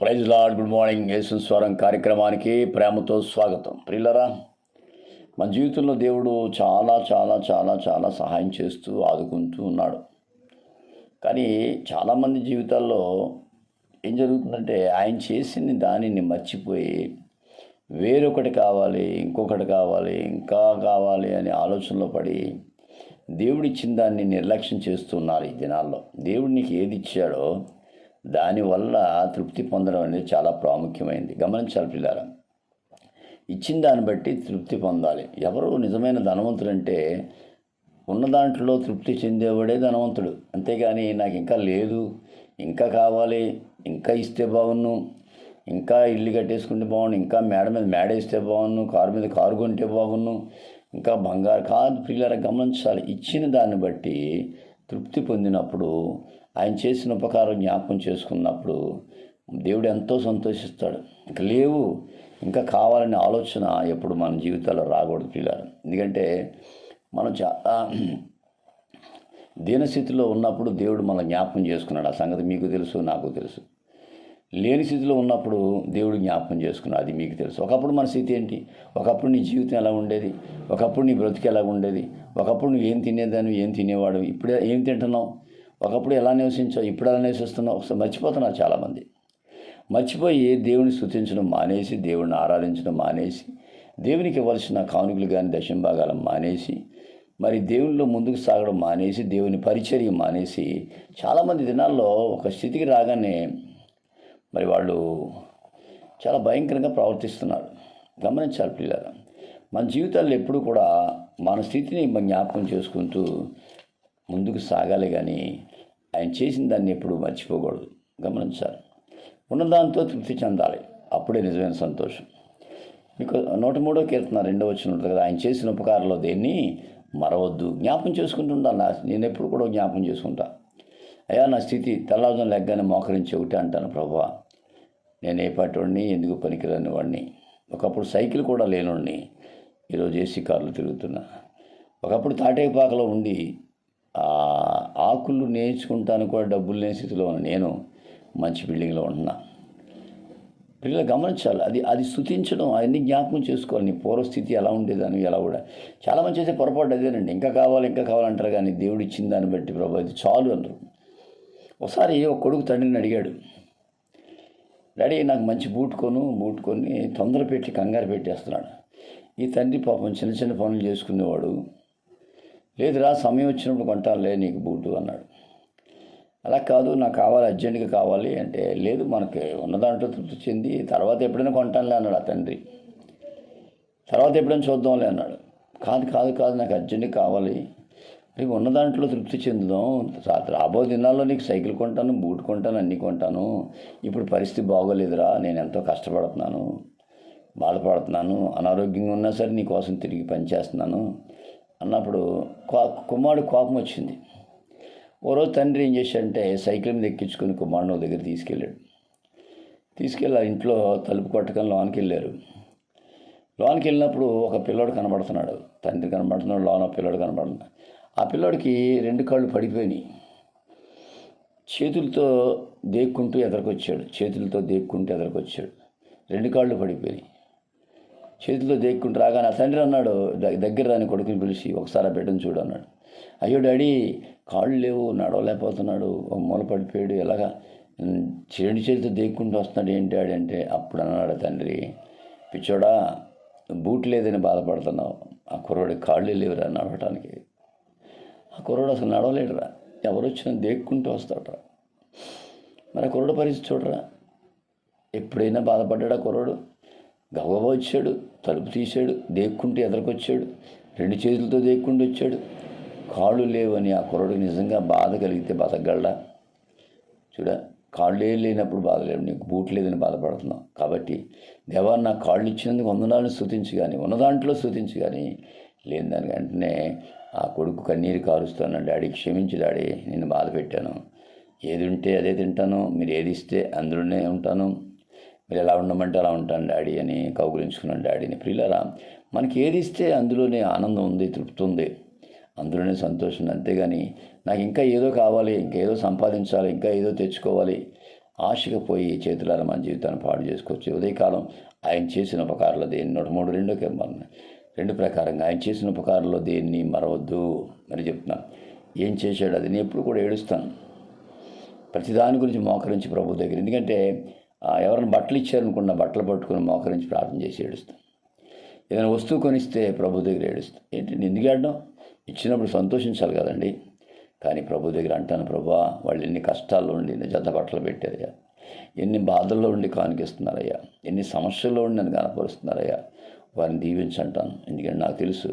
Praise Lord good morning. Yesu Swaram కార్యక్రమానికి ప్రేమతో స్వాగతం. ప్రిల్లరా మన జీవితంలో దేవుడు చాలా చాలా చాలా చాలా సహాయం చేస్తూ ఆదుకుంటూ ఉన్నాడు. కానీ చాలామంది జీవితాల్లో ఏం జరుగుతుందంటే ఆయన చేసిన దానిని మర్చిపోయి వేరొకటి కావాలి ఇంకొకటి కావాలి ఇంకా కావాలి అనే ఆలోచనలో పడి దేవుడిచ్చిన దాన్ని నిర్లక్ష్యం చేస్తున్నారు ఈ దినాల్లో. దేవుడు నీకు ఏది ఇచ్చాడో దానివల్ల తృప్తి పొందడం అనేది చాలా ప్రాముఖ్యమైంది. గమనించాలి పిల్లారా. ఇచ్చిన దాన్ని బట్టి తృప్తి పొందాలి. ఎవరు నిజమైన ధనవంతుడు అంటే ఉన్న దాంట్లో తృప్తి చెందేవాడే ధనవంతుడు. అంతేగాని నాకు ఇంకా లేదు ఇంకా కావాలి ఇంకా ఇస్తే బాగున్ను ఇంకా ఇల్లు కట్టేసుకుంటే బాగుండు ఇంకా మేడ మీద మేడ వేస్తే బాగున్ను కారు మీద కారు కొంటే బాగున్ను ఇంకా బంగారు. కాదు పిల్లల గమనించాలి. ఇచ్చిన దాన్ని బట్టి తృప్తి పొందినప్పుడు ఆయన చేసిన ఉపకారం జ్ఞాపకం చేసుకున్నప్పుడు దేవుడు ఎంతో సంతోషిస్తాడు. ఇంకా లేవు. ఇంకా కావాలనే ఆలోచన ఎప్పుడు మన జీవితాల్లో రాకూడదు పిల్లలు. ఎందుకంటే మనం చాలా దీనస్థితిలో ఉన్నప్పుడు దేవుడు మన జ్ఞాపకం చేసుకున్నాడు. ఆ సంగతి మీకు తెలుసు నాకు తెలుసు. లేని స్థితిలో ఉన్నప్పుడు దేవుడు జ్ఞాపకం చేసుకున్నాడు. అది మీకు తెలుసు. ఒకప్పుడు మన స్థితి ఏంటి? ఒకప్పుడు నీ జీవితం ఎలా ఉండేది? ఒకప్పుడు నీ బ్రతికి ఎలా ఉండేది? ఒకప్పుడు నువ్వు ఏం తినేదాన్ని ఏం తినేవాడు ఇప్పుడు ఏం తింటున్నావు? ఒకప్పుడు ఎలా నివసించావు? ఇప్పుడు ఎలా నివసిస్తున్నావు? ఒకసారి మర్చిపోతున్నారు చాలామంది. మర్చిపోయి దేవుని స్థుతించడం మానేసి దేవుడిని ఆరాధించడం మానేసి దేవునికి ఇవ్వాల్సిన కానుకలు కానీ దశంభాగాలు మానేసి మరి దేవునిలో ముందుకు సాగడం మానేసి దేవుని పరిచర్య మానేసి చాలామంది దినాల్లో ఒక స్థితికి రాగానే మరి వాళ్ళు చాలా భయంకరంగా ప్రవర్తిస్తున్నారు. గమనించాలి పిల్లలు మన జీవితాల్లో ఎప్పుడు కూడా మన స్థితిని జ్ఞాపకం చేసుకుంటూ ముందుకు సాగాలి కానీ ఆయన చేసిన దాన్ని ఎప్పుడు మర్చిపోకూడదు. గమనించాలి ఉన్నదాంతో తృప్తి చెందాలి. అప్పుడే నిజమైన సంతోషం. మీకు నూట మూడో కీర్తన రెండో వచ్చిన ఉంటుంది కదా ఆయన చేసిన ఉపకారంలో దేన్ని మరవద్దు. జ్ఞాపకం చేసుకుంటుండాలి నా నేను ఎప్పుడు కూడా జ్ఞాపకం చేసుకుంటా. అయ్యా నా స్థితి తెల్లవారుజాము లెగ్గానే మోకరించి ఒకటి అంటాను ప్రభా. నేను ఏ పాటి వాడిని ఎందుకు పనికిరాని వాడిని ఒకప్పుడు సైకిల్ కూడా లేనివాడిని ఈరోజు ఏసీ కార్లు తిరుగుతున్నా. ఒకప్పుడు తాటేపాకలో ఉండి ఆకులు నేర్చుకుంటాను కూడా డబ్బులు లేని స్థితిలో ఉన్న నేను మంచి బిల్డింగ్లో ఉంటున్నా. పిల్లలు గమనించాలి. అది అది స్థుతించడం అవన్నీ జ్ఞాపకం చేసుకోవాలి. నీ పూర్వస్థితి ఎలా ఉండేదాన్ని ఎలా కూడా. చాలామంది చేసే పొరపాటు అదేనండి. ఇంకా కావాలి ఇంకా కావాలంటారు కానీ దేవుడు ఇచ్చిన దాన్ని బట్టి ప్రభు ఇది చాలు అన్నారు ఒకసారి ఒక కొడుకు తండ్రిని అడిగాడు. డాడీ నాకు మంచి బూట్ కొను బూట్ కొని తొందర పెట్టి కంగారు పెట్టేస్తున్నాడు. ఈ తండ్రి పాపం చిన్న చిన్న పనులు చేసుకునేవాడు. లేదురా సమయం వచ్చినప్పుడు కొంటానులే నీకు బూటు అన్నాడు. అలా కాదు నాకు కావాలి అర్జెంటుగా కావాలి అంటే లేదు మనకి ఉన్న దాంట్లో తృప్తి చెంది తర్వాత ఎప్పుడైనా కొంటానులే అన్నాడు ఆ తండ్రి. తర్వాత ఎప్పుడైనా చూద్దాంలే అన్నాడు. కాదు కాదు కాదు నాకు అర్జెంటుగా కావాలి. నీకు ఉన్న దాంట్లో తృప్తి చెందుదాం. రాబో దినాల్లో నీకు సైకిల్ కొంటాను బూట్ కొంటాను అన్నీ కొంటాను. ఇప్పుడు పరిస్థితి బాగోలేదురా నేను ఎంతో కష్టపడుతున్నాను. బాధపడుతున్నాను అనారోగ్యంగా ఉన్నా సరే నీ కోసం తిరిగి పనిచేస్తున్నాను అన్నప్పుడు కుమారుడు కోపం వచ్చింది. ఓ రోజు తండ్రి ఏం చేశాడంటే సైకిల్ మీద ఎక్కించుకుని కుమారుడు దగ్గర తీసుకెళ్ళాడు. తీసుకెళ్ళి ఇంట్లో తలుపు కొట్టకని లోనికి వెళ్ళారు. లోనికి వెళ్ళినప్పుడు ఒక పిల్లోడు కనబడుతున్నాడు. తండ్రి కనబడుతున్నాడు లోన పిల్లోడు కనబడుతున్నాడు. ఆ పిల్లోడికి రెండు కాళ్ళు పడిపోయినాయి. చేతులతో దేక్కుంటూ ఎదరకొచ్చాడు. చేతులతో దేక్కుంటూ ఎదరకొచ్చాడు. రెండు కాళ్ళు పడిపోయినాయి. చేతిలో దేక్కుంటూ రాగానే ఆ తండ్రి అన్నాడు దగ్గర రాని కొడుకుని పిలిచి ఒకసారి ఆ బిడ్డను చూడు అన్నాడు. అయ్యో డాడీ కాళ్ళు లేవు నడవలేకపోతున్నాడు మూల పడిపోయాడు ఎలాగా? చేడు చేతితో దేక్కుంటూ వస్తున్నాడు ఏంటి డాడీ అంటే అప్పుడు అన్నాడు తండ్రి పిచ్చోడా బూట్ లేదని బాధపడుతున్నావు ఆ కుర్రోడికి కాళ్ళు లేవురా నడవటానికి. ఆ కుర్రోడు అసలు నడవలేడురా ఎవరు వచ్చినా దేక్కుంటూ వస్తాడురా. మరి ఆ కుర్రోడు పరిస్థితి చూడరా ఎప్పుడైనా బాధపడ్డాడా కుర్రోడు? గబగబా వచ్చాడు తలుపు తీశాడు దేక్కుంటూ ఎదరకొచ్చాడు రెండు చేతులతో దేక్కుంటూ వచ్చాడు. కాళ్ళు లేవని ఆ కుర్రడికి నిజంగా బాధ కలిగితే బతకగలడా? చూడ కాళ్ళే లేనప్పుడు బాధ లేవు నీకు బూట్ లేదని బాధపడుతున్నావు. కాబట్టి దేవా నా కాళ్ళు ఇచ్చినందుకు వందనాలను స్థుతించి కానీ ఉన్న దాంట్లో స్థుతించి కానీ లేని దాని వెంటనే ఆ కొడుకు కన్నీరు కారుస్తాను డాడీ క్షమించి డాడీ నేను బాధ పెట్టాను. ఏది ఉంటే అదే తింటాను మీరు ఏది ఇస్తే అందులోనే ఉంటాను. మీరు ఎలా ఉండమంటే అలా ఉంటాను డాడీ అని కౌగులించుకున్నాను డాడీని. ప్రియులరా మనకి ఏది ఇస్తే అందులోనే ఆనందం ఉంది తృప్తి ఉంది అందులోనే సంతోషం ఉంది. అంతేగాని నాకు ఇంకా ఏదో కావాలి ఇంకా ఏదో సంపాదించాలి ఇంకా ఏదో తెచ్చుకోవాలి. ఆశగా పోయి చేతులారా మన జీవితాన్ని పాడు చేసుకోవచ్చు. ఉదయకాలం ఆయన చేసిన ఉపకారాలు దేన్ని? నూట మూడు రెండో కెంపన్న రెండు ప్రకారంగా ఆయన చేసిన ఉపకారంలో దేన్ని మరవద్దు? మరి చెప్తున్నాను ఏం చేశాడు అది? నేను ఎప్పుడు కూడా ఏడుస్తాను. ప్రతిదాని గురించి మోకరించి ప్రభు దగ్గర. ఎందుకంటే ఎవరైనా బట్టలు ఇచ్చారనుకున్న బట్టలు పట్టుకుని మోకరించి ప్రార్థన చేసి ఏడుస్తాం. ఏదైనా వస్తువు కొనిస్తే ప్రభు దగ్గర ఏడుస్తాం. ఏంటి? ఎందుకు ఏడడం? ఇచ్చినప్పుడు సంతోషించాలి కదండి. కానీ ప్రభు దగ్గర అంటాను ప్రభా వాళ్ళు ఎన్ని కష్టాల్లో ఉండి నా జత బట్టలు పెట్టారయ్యా. ఎన్ని బాధల్లో ఉండి కానికిస్తున్నారయ్యా. ఎన్ని సమస్యల్లో ఉండి నన్ను కనపరుస్తున్నారయ్యా వారిని దీవించంటాను. ఎందుకంటే నాకు తెలుసు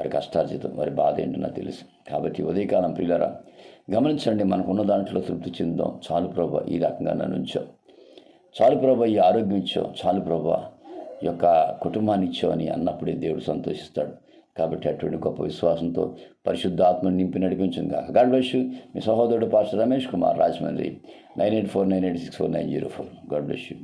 వారి కష్టార్జితం వారి బాధ ఏంటో నాకు తెలుసు. కాబట్టి ఉదయకాలం ప్రియులరా గమనించండి మనకున్న దాంట్లో తృప్తి చెందాం చాలు ప్రభా ఈ రకంగా నన్ను ఉంచాం చాలు ప్రభా ఈ ఆరోగ్యం ఇచ్చావు. చాలు ప్రభా ఈ యొక్క కుటుంబాన్ని ఇచ్చో అని అన్నప్పుడే దేవుడు సంతోషిస్తాడు. కాబట్టి అటువంటి గొప్ప విశ్వాసంతో పరిశుద్ధాత్మను నింపి నడిపించింది కాక గాడ్ బ్లెస్ యూ. మీ సహోదరుడు pastor Ramesh Kumar Rajahmundry. Nine eight four nine eight six four nine zero four. God bless you.